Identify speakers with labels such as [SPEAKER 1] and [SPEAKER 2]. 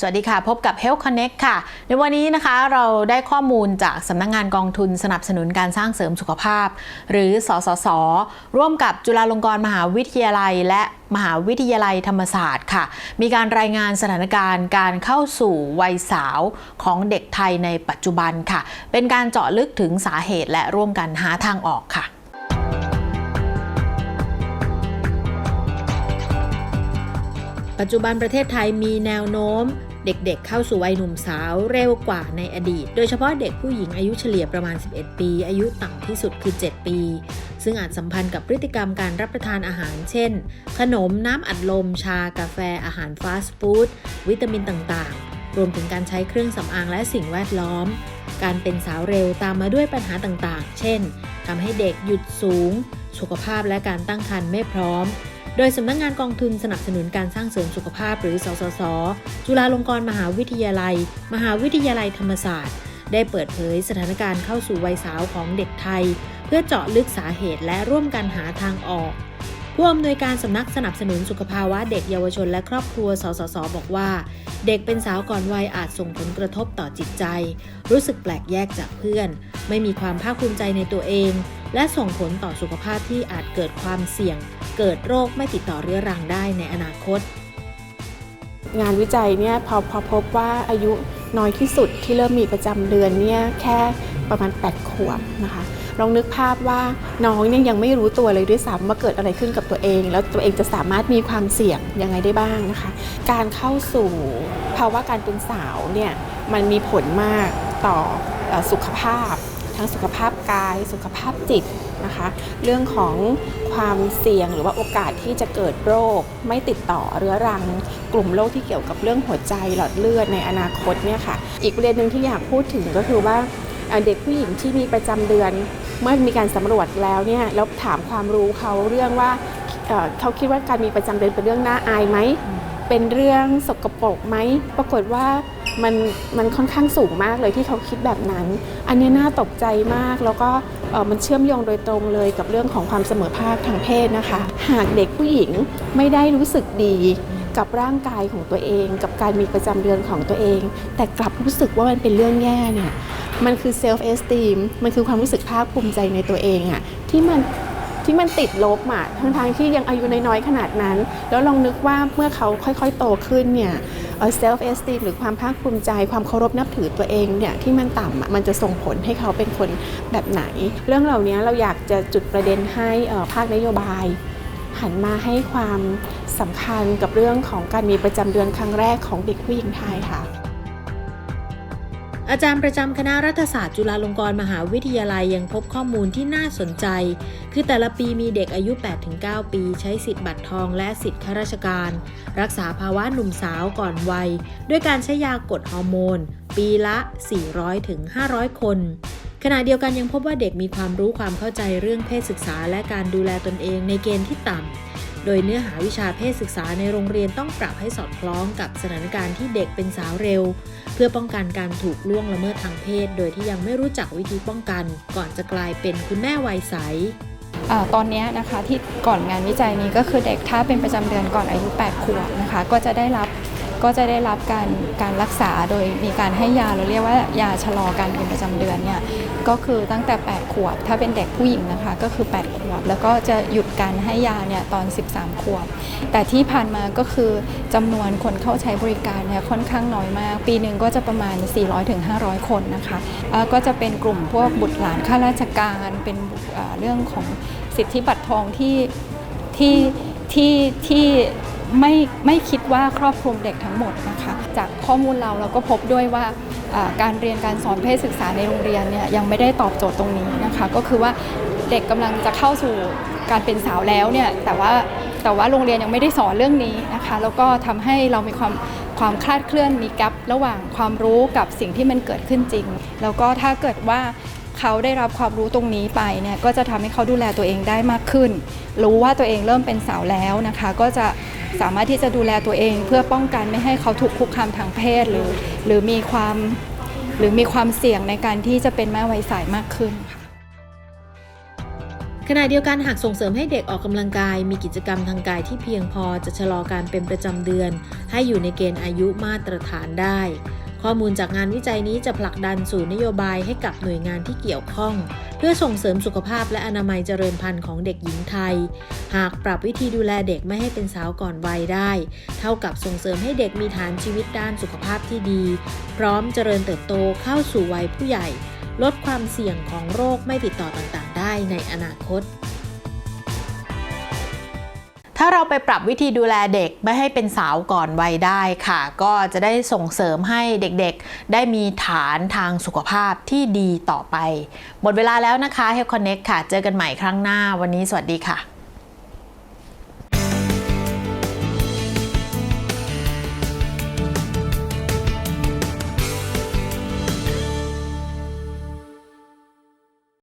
[SPEAKER 1] สวัสดีค่ะ พบกับ Health Connect ค่ะ ในวันนี้นะคะเราได้ข้อมูลจากสำนักงงานกองทุนสนับสนุนการสร้างเสริมสุขภาพ หรือสสส ร่วมกับจุฬาลงกรณ์มหาวิทยาลัย และมหาวิทยาลัยธรรมศาสตร์ค่ะ มีการรายงานสถานการณ์การเข้าสู่วัยสาวของเด็กไทยในปัจจุบันค่ะ เป็นการเจาะลึกถึงสาเหตุและร่วมกันหาทางออกค่ะปัจจุบันประเทศไทยมีแนวโน้ม เด็กๆเข้าสู่วัยหนุ่มสาวเร็วกว่าในอดีต โดยเฉพาะเด็กผู้หญิงอายุเฉลี่ยประมาณ 11 ปี อายุต่ำที่สุดคือ 7 ปี ซึ่งอาจสัมพันธ์กับพฤติกรรมการรับประทานอาหาร เช่น ขนมน้ำอัดลม ชา กาแฟ อาหารฟาสต์ฟู้ดวิตามินต่างๆ รวมถึงการใช้เครื่องสำอางและสิ่งแวดล้อม การเป็นสาวเร็วตามมาด้วยปัญหาต่างๆ เช่นทำให้เด็กหยุดสูง สุขภาพและการตั้งครรภ์ไม่พร้อม โดยสำนักงงานกองทุนสนับสนุนการสร้างเสริมสุขภาพหรือสสส จุฬาลงกรณ์มหาวิทยาลัย มหาวิทยาลัยธรรมศาสตร์ ได้เปิดเผยสถานการณ์เข้าสู่วัยสาวของเด็กไทย เพื่อเจาะลึกสาเหตุและร่วมกันหาทางออกผู้อำนวยการสำนักสนับสนุนสุขภาวะเด็กเยาวชนและครอบครัว สสส บอกว่า เด็กเป็นสาวก่อนวัยอาจส่งผลกระทบต่อจิตใจ รู้สึกแปลกแยกจากเพื่อน ไม่มีความภาคภูมิใจในตัวเอง และส่งผลต่อสุขภาพที่อาจเกิดความเสี่ยง เกิดโรคไม่ติดต่อเรื้อรังได้ในอนาคต
[SPEAKER 2] งานวิจัยเนี่ยพอพอพบว่าอายุน้อยที่สุดที่เริ่มมีประจำเดือนเนี่ยแค่ประมาณ 8 ขวบนะคะลองนึกภาพว่าน้องเนี่ยยังไม่รู้ตัวเลยด้วยซ้ำว่าเกิดอะไรขึ้นกับตัวเอง แล้วตัวเองจะสามารถมีความเสี่ยงยังไงได้บ้างนะคะ การเข้าสู่ภาวะการเป็นสาวเนี่ยมันมีผลมากต่ออสุขภาพ ทั้งสุขภาพกาย สุขภาพจิตนะคะ เรื่องของความเสี่ยงหรือว่าโอกาสที่จะเกิดโรค ไม่ติดต่อเรื้อรัง กลุ่มโรคที่เกี่ยวกับเรื่องหัวใจหลอดเลือดในอนาคตเนี่ยค่ะ อีกประเด็นหนึ่งที่อยากพูดถึงก็คือว่าเด็กผู้หญิงที่มีประจำเดือน เมื่อมีการสำรวจแล้วเนี่ยแล้วถามความรู้เขาเรื่องว่าเเขาคิดว่าการมีประจำเดือนเป็นเรื่องน่าอายไหมเป็นเรื่องสกปรกไหม ปรากฏว่า มันมันค่อนข้างสูงมากเลยที่เขาคิดแบบนั้น อันนี้น่าตกใจมากแล้วก็มันเชื่อมโยงโดยตรงเลยกับเรื่องของความเสมอภาคทางเพศนะคะ หากเด็กผู้หญิงไม่ได้รู้สึกดีกับร่างกายของตัวเอง กับการมีประจำเดือนของตัวเอง แต่กลับรู้สึกว่ามันเป็นเรื่องแย่เนี่ยมันคือ self esteem มันคือความรู้สึกภาคภูมิใจในตัวเองอะที่มันที่มันติดลบอะทั้งทางๆที่ยังอายุน้อยๆขนาดนั้น แล้วลองนึกว่าเมื่อเขาค่อยๆโตขึ้นเนี่ย self esteem หรือความภาคภูมิใจ ความเคารพนับถือตัวเองเนี่ยที่มันต่ำมันจะส่งผลให้เขาเป็นคนแบบไหน เรื่องเหล่านี้เราอยากจะจุดประเด็นให้ภาคนโยบายหันมาให้ความสำคัญกับเรื่องของการมีประจำเดือนครั้งแรกของเด็กผู้หญิงไทยค่ะ
[SPEAKER 1] อาจารย์ประจำคณะรัฐศาสตร์จุฬาลงกรณ์มหาวิทยาลัยยังพบข้อมูลที่น่าสนใจ คือแต่ละปีมีเด็กอายุ 8-9 ปี ใช้สิทธิ์บัตรทองและสิทธิ์ข้าราชการ รักษาภาวะหนุ่มสาวก่อนวัย ด้วยการใช้ยากดฮอร์โมน ปีละ 400-500 คนขณะเดียวกันยังพบว่าเด็กมีความรู้ความเข้าใจเรื่องเพศศึกษาและการดูแลตนเองในเกณฑ์ที่ต่ำ โดยเนื้อหาวิชาเพศศึกษาในโรงเรียนต้องปรับให้สอดคล้องกับสถานการณ์ที่เด็กเป็นสาวเร็ว เพื่อป้องกันการถูกล่วงละเมิดทางเพศ โดยที่ยังไม่รู้จักวิธีป้องกัน ก่อนจะกลายเป็นคุณแม่วัยใส
[SPEAKER 3] อตอนนี้นะคะที่ก่อนงานวิจัยนี้ก็คือเด็กถ้าเป็นประจำเดือนก่อนอายุ 8 ขวบนะคะ ก็จะได้รับ ก็จะได้รับการการรักษาโดยมีการให้ยาเราเรียกว่ายาชะลอการเป็นประจำเดือนเนี่ยก็คือตั้งแต่ 8 ขวบ ถ้าเป็นเด็กผู้หญิงนะคะก็คือ 8 ขวบ แล้วก็จะหยุดการให้ยาเนี่ยตอน 13 ขวบ แต่ที่ผ่านมาก็คือจำนวนคนเข้าใช้บริการเนี่ยค่อนข้างน้อยมาก ปีหนึ่งก็จะประมาณ 400-500 คนนะคะก็จะเป็นกลุ่มพวกบุตรหลานข้าราชการเป็นเอ่อเรื่องของสิทธิบัตรทองที่ที่ที่ที่ ไม่ไม่คิดว่าครอบคลุมเด็กทั้งหมดนะคะ จากข้อมูลเราเราก็พบด้วยว่าการเรียนการสอนเพศศึกษาในโรงเรียนเนี่ยยังไม่ได้ตอบโจทย์ตรงนี้นะคะ ก็คือว่าเด็กกำลังจะเข้าสู่การเป็นสาวแล้วเนี่ยแต่ว่าแต่ว่าโรงเรียนยังไม่ได้สอนเรื่องนี้นะคะ แล้วก็ทำให้เรามีความความคลาดเคลื่อนมีแกลระหว่างความรู้กับสิ่งที่มันเกิดขึ้นจริง แล้วก็ถ้าเกิดว่าเขาได้รับความรู้ตรงนี้ไปเนี่ยก็จะทำให้เขาดูแลตัวเองได้มากขึ้น รู้ว่าตัวเองเริ่มเป็นสาวแล้วนะคะ ก็จะ สามารถที่จะดูแลตัวเอง เพื่อป้องกันไม่ให้เขาถูกคุกคามทางเพศหรือ หรือมีความหรือมีความเสี่ยงในการที่จะเป็นแม่วัยสายมากขึ้นค่ะ
[SPEAKER 1] ขณะเดียวกันหากส่งเสริมให้เด็กออกกำลังกาย มีกิจกรรมทางกายที่เพียงพอจะชะลอการเป็นประจำเดือน ให้อยู่ในเกณฑ์อายุมาตรฐานได้ ข้อมูลจากงานวิจัยนี้จะผลักดันสู่นโยบายให้กับหน่วยงานที่เกี่ยวข้อง เพื่อส่งเสริมสุขภาพและอนามัยเจริญพันธุ์ของเด็กหญิงไทย หากปรับวิธีดูแลเด็กไม่ให้เป็นสาวก่อนวัยได้ เท่ากับส่งเสริมให้เด็กมีฐานชีวิตด้านสุขภาพที่ดี พร้อมเจริญเติบโตเข้าสู่วัยผู้ใหญ่ ลดความเสี่ยงของโรคไม่ติดต่อต่างๆ ได้ในอนาคต ถ้าเราไปปรับวิธีดูแลเด็กไม่ให้เป็นสาวก่อนวัยได้ค่ะ ก็จะได้ส่งเสริมให้เด็กๆ ได้มีฐานทางสุขภาพที่ดีต่อไป หมดเวลาแล้วนะคะ Health Connect ค่ะ เจอกันใหม่ครั้งหน้าวันนี้สวัสดีค่ะ